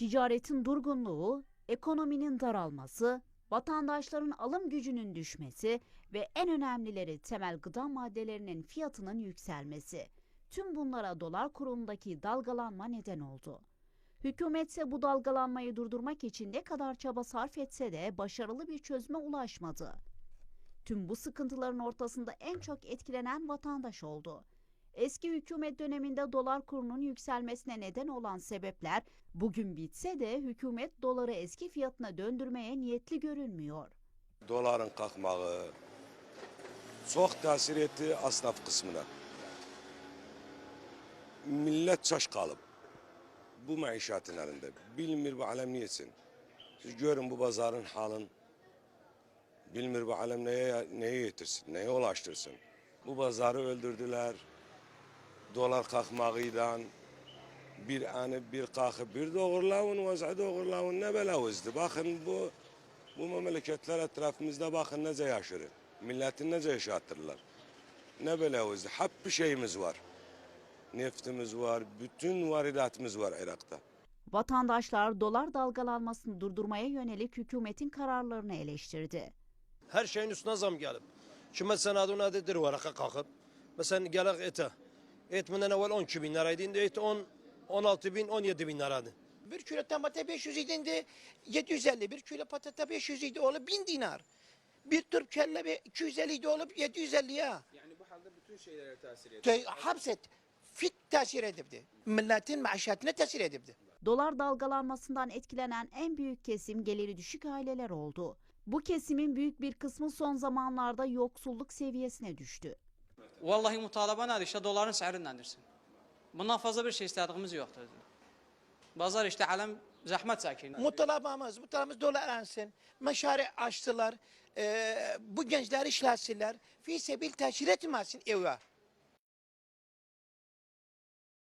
Ticaretin durgunluğu, ekonominin daralması, vatandaşların alım gücünün düşmesi ve en önemlileri temel gıda maddelerinin fiyatının yükselmesi. Tüm bunlara dolar kurundaki dalgalanma neden oldu. Hükümet ise bu dalgalanmayı durdurmak için ne kadar çaba sarf etse de başarılı bir çözüme ulaşmadı. Tüm bu sıkıntıların ortasında en çok etkilenen vatandaş oldu. Eski hükümet döneminde dolar kurunun yükselmesine neden olan sebepler bugün bitse de hükümet doları eski fiyatına döndürmeye niyetli görünmüyor. Doların kalkmağı çok tesir etti esnaf kısmına. Millet çaş kalıp bu maişatın elinde. Bilmir bu alem niyesin. Siz görün bu pazarın halın. Bilmir bu alem neye, neye getirsin, neye ulaştırsın. Bu pazarı öldürdüler. Dolar kalkmağıyla bir anı bir kalkıp bir doğrulavun, vazı doğrulavun ne belavuzdu. Bakın bu bu memleketler etrafımızda bakın nece yaşırı. Milletin nece yaşatırlar. Ne belavuzdu. Hep bir şeyimiz var. Neftimiz var, bütün varidatımız var Irak'ta. Vatandaşlar dolar dalgalanmasını durdurmaya yönelik hükümetin kararlarını eleştirdi. Her şeyin üstüne zam gelip. Şimdi mesela adı nedir varaka kalkıp. Mesela gelek ete. Et bundan evvel 12 bin liraydı. Şimdi et 10, 16 bin, 17 bin liraydı. Bir kilo tomate 500 idi 750. Bir kilo patates 500 idi olup 1000 dinar. Bir turp kelle be- 250 idi olup 750 ya. Yani bu halde bütün şeylere tesir ediyor. Te- Hapset fit tesir edipdi. Milletin maaşatına tesir edipdi. Dolar dalgalanmasından etkilenen en büyük kesim geliri düşük aileler oldu. Bu kesimin büyük bir kısmı son zamanlarda yoksulluk seviyesine düştü. Vallahi mutalaba nədir? İşte doların səhərinləndirsin. Bundan fazla bir şey istədiyimiz yoxdur. Bazar işte aləm zəhmət çəkir. Mutalabamız, mutalabamız dolaransın. Meşari açtılar. Ee, bu gençler işletsinler. Fi sebil teşhir etmesin eve.